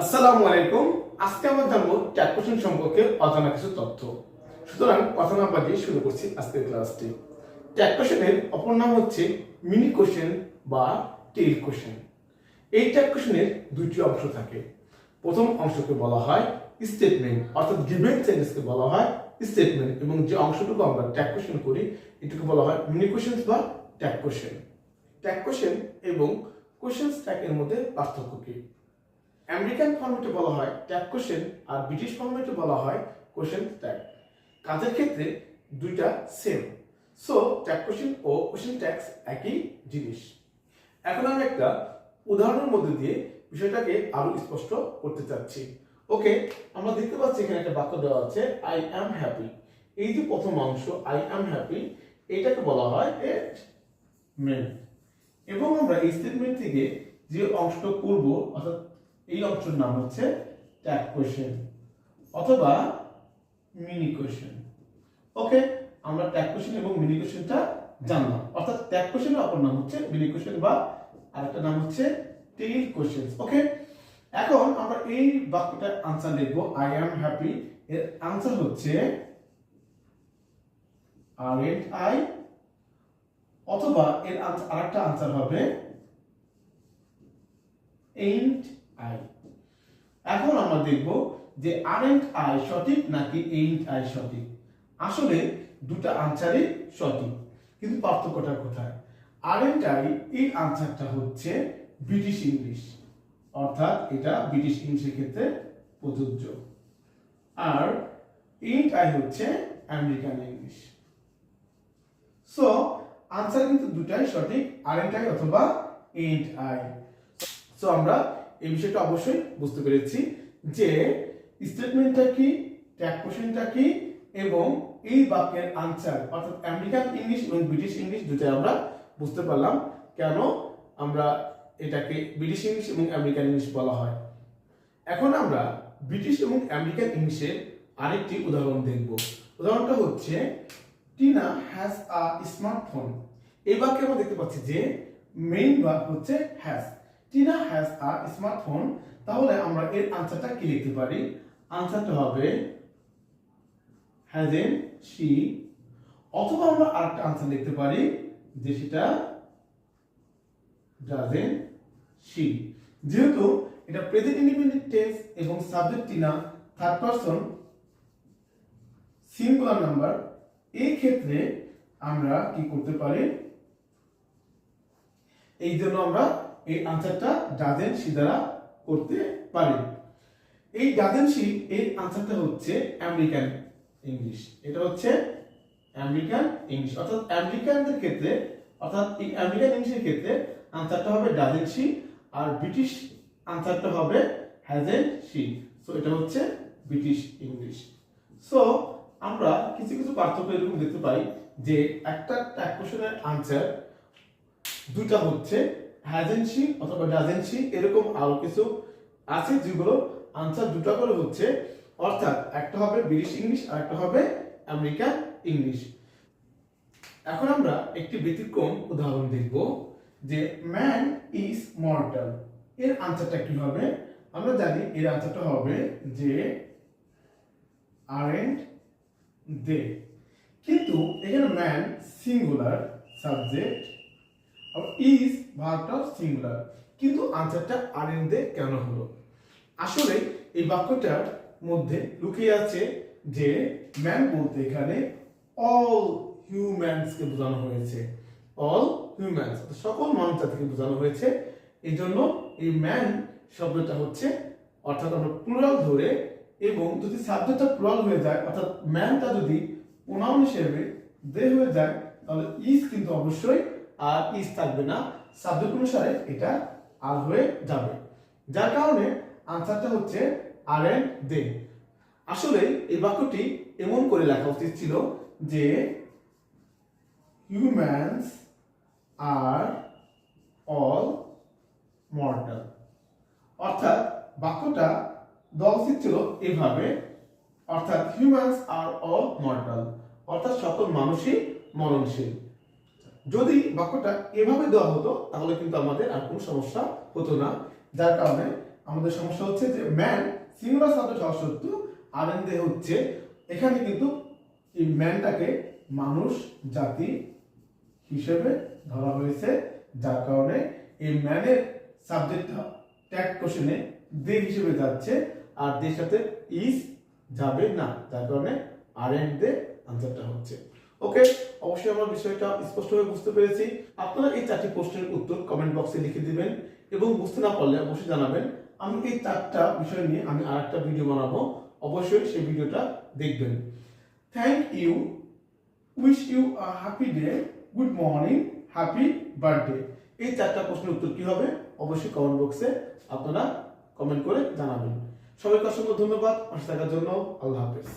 আসসালামু আলাইকুম। আজকে আমরা জানব ট্যাগ কোশ্চেন সম্পর্কে অজানা কিছু তথ্য। সুতরাং কথা না বাজিয়ে শুরু করছি আজকের ক্লাসটি ট্যাগ কোশ্চেনের অপর নাম হচ্ছে মিনি কোশ্চেন বা টেইল কোশ্চেন এই ট্যাগ কোশ্চেনের দুইটি অংশ থাকে। প্রথম অংশকে বলা হয় স্টেটমেন্ট অর্থাৎ গিভেন সেন্টেন্সকে বলা হয় স্টেটমেন্ট এবং যে অংশটুকু আমরা ট্যাগ কোশ্চেন করি, এটুকু বলা হয় মিনি কোশ্চেন বা ট্যাগ কোশ্চেন ট্যাগ কোশ্চেন এবং কোশ্চেন ট্যাগের মধ্যে পার্থক্য কি? আমেরিকান ফর্মেটে বলা হয় ট্যাগ কোশ্চেন আর ব্রিটিশ ফরম্যাটে বলা হয় কোশ্চেন ট্যাগ। কাজের ক্ষেত্রে দুইটা সেম সো ট্যাগ কোশ্চেন ও কোশ্চেন ট্যাক্স একই জিনিস। এখন আমি একটা উদাহরণের মধ্যে দিয়ে বিষয়টাকে আরও স্পষ্ট করতে চাচ্ছি। ওকে আমরা দেখতে পাচ্ছি এখানে একটা বাক্য দেওয়া আছে আই অ্যাম হ্যাপি এই যে প্রথম অংশ আই অ্যাম হ্যাপি এইটাকে বলা হয় এ মেন এবং আমরা এই স্টেটমেন্ট থেকে যে অংশটা করব অর্থাৎ এই অংশের নাম হচ্ছে ট্যাগ কোশ্চেন অথবা মিনি কোশ্চেন ওকে, আমরা ট্যাগ কোশ্চেন এবং মিনি কোশ্চেনটা জানলাম। অর্থাৎ ট্যাগ কোশ্চেনের অপর নাম হচ্ছে মিনি কোশ্চেন বা আরেকটা নাম হচ্ছে টেইল কোশ্চেন ওকে, এখন আমরা এই বাক্যটার আনসার লিখব আই অ্যাম হ্যাপি এর আনসার হচ্ছে আর এন্ড আই অথবা এর আরেকটা আনসার হবে, ain't আই এখন আমরা দেখব যে aren't আই সঠিক নাকি ain't আই সঠিক। আসলে দুটা আনসারই সঠিক, কিন্তু পার্থক্যটা কোথায়? aren't আই এই আনসারটা হচ্ছে ব্রিটিশ ইংলিশ, অর্থাৎ এটা ব্রিটিশ ইংলিশের ক্ষেত্রে প্রযোজ্য। আর ain't আই হচ্ছে আমেরিকান ইংলিশ। সো আনসার কিন্তু দুটাই সঠিক aren't আই অথবা ain't আই। সো আমরা এই বিষয়টা অবশ্যই বুঝতে পেরেছি যে স্টেটমেন্টটা কি ট্যাগ কোশ্চেনটা কি এবং এই বাক্যের আনসার অর্থাৎ আমেরিকান ইংলিশ এবং ব্রিটিশ ইংলিশ দুটাই আমরা বুঝতে পারলাম কেন আমরা এটাকে ব্রিটিশ ইংলিশ এবং আমেরিকান ইংলিশ বলা হয়। এখন আমরা ব্রিটিশ এবং আমেরিকান ইংলিশের আরেকটি উদাহরণ দেখব। উদাহরণটা হচ্ছে টিনা হ্যাজ আ স্মার্টফোন এই বাক্যে আমরা দেখতে পাচ্ছি যে মেইন ভার্ব হচ্ছে has Tina has a smartphone তাহলে আমরা এর আনসারটা কি লিখতে পারি? আনসারটা হবে হ্যাজেন শি অথবা আমরা আরেকটা আনসার লিখতে পারি, যে সেটা ডাজেন শি যেহেতু এটা প্রেজেন্ট ইন্ডিপেন্ডেন্ট টেন্স এবং subject Tina third person singular number এই ক্ষেত্রে আমরা কি করতে পারি? এই জন্য আমরা এই আনসারটা ডাজেন সি দ্বারা করতে পারি। এই ডাজেন সি এর আনসারটা হচ্ছে আমেরিকান ইংলিশ এটা হচ্ছে আমেরিকান ইংলিশ অর্থাৎ আমেরিকানদের ক্ষেত্রে, অর্থাৎ এই আমেরিকান ইংলিশের ক্ষেত্রে আনসারটা হবে ডাজেন সি আর ব্রিটিশ আনসারটা হবে হ্যাজেন সি সো এটা হচ্ছে ব্রিটিশ ইংলিশ সো আমরা কিছু কিছু পার্থক্য এরকম দেখতে পাই যে একটা ট্যাগ কোশ্চেনের আনসার দুটা হচ্ছে হ্যাজেন্সি অথবা ডাজেন্সি এরকম আরও কিছু আছে যেগুলো আনসার দুটা করে হচ্ছে। অর্থাৎ একটা হবে ব্রিটিশ ইংলিশ আর একটা হবে আমেরিকান ইংলিশ এখন আমরা একটি ব্যতিক্রম উদাহরণ দেখব যে ম্যান ইজ মর্টাল এর আনসারটা কি হবে? আমরা জানি এর আনসারটা হবে যে আর আরেন্ট দে কিন্তু এখানে ম্যান সিঙ্গুলার সাবজেক্ট ইজ ভার্বটা সিঙ্গুলার কিন্তু আনসারটা আর এন দে কেন হলো? আসলে এই বাক্যটার মধ্যে লুকিয়ে আছে যে ম্যান বলতে এখানে অল হিউম্যানসকে বোঝানো হয়েছে। অল হিউম্যানস সকল মানুষ জাতিকে বোঝানো হয়েছে। এই জন্য এই ম্যান শব্দটা হচ্ছে, অর্থাৎ আমরা প্লুরাল ধরে এবং যদি সাবজেক্টটা প্লুরাল হয়ে যায়, অর্থাৎ ম্যানটা যদি প্রোনাউন হিসেবে দে হয়ে যায়, তাহলে ইজ কিন্তু অবশ্যই আর ইজ থাকবে না। সাবজেক্ট অনুসারে এটা আর হয়ে যাবে। যার কারণে আনসারটা হচ্ছে আর এন দে আসলে এই বাক্যটি এমন করে লেখা উচিত ছিল যে হিউম্যানস আর অল মর্টাল অর্থাৎ বাক্যটা দেওয়া উচিত ছিল এভাবে। অর্থাৎ হিউম্যানস আর অল মর্টাল অর্থাৎ সকল মানুষই মরণশীল। যদি বাক্যটা এভাবে দেওয়া হতো, তাহলে কিন্তু আমাদের আর কোনো সমস্যা হতো না। যার কারণে আমাদের সমস্যা হচ্ছে যে ম্যান সিঙ্গুলার সাবজেক্ট হওয়া সত্ত্বেও দে হচ্ছে এখানে কিন্তু এই ম্যানটাকে মানুষ, জাতি হিসেবে ধরা হয়েছে। যার কারণে এই ম্যানের সাবজেক্টটা ট্যাগ কোশ্চেনে দে হিসেবে যাচ্ছে, আর দের সাথে ইজ যাবে না। যার কারণে আর এন্ড দে আনসারটা হচ্ছে। ওকে অবশ্যই আমরা বিষয়টা স্পষ্টভাবে বুঝতে পেরেছি। আপনারা এই চারটি প্রশ্নের উত্তর কমেন্ট বক্সে লিখে দিবেন এবং বুঝতে না পারলে অবশ্যই জানাবেন। আমি এই চারটা বিষয় নিয়ে আমি আরেকটা ভিডিও বানাবো। অবশ্যই সেই ভিডিওটা দেখবেন। Thank you wish you a happy day good morning happy birthday এই চারটা প্রশ্নের উত্তর কি হবে? অবশ্যই কমেন্ট বক্সে আপনারা কমেন্ট করে জানাবেন। সবাইকে অসংখ্য ধন্যবাদ। পাশে থাকার জন্য আল্লাহ হাফেজ।